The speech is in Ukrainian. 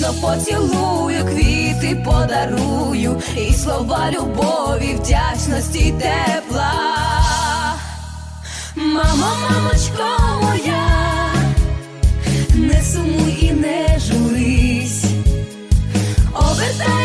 ніжно поцілую, квіти подарую, і слова любові, вдячності тепла. Мамо, мамочко моя, не сумуй і не журись, обертай.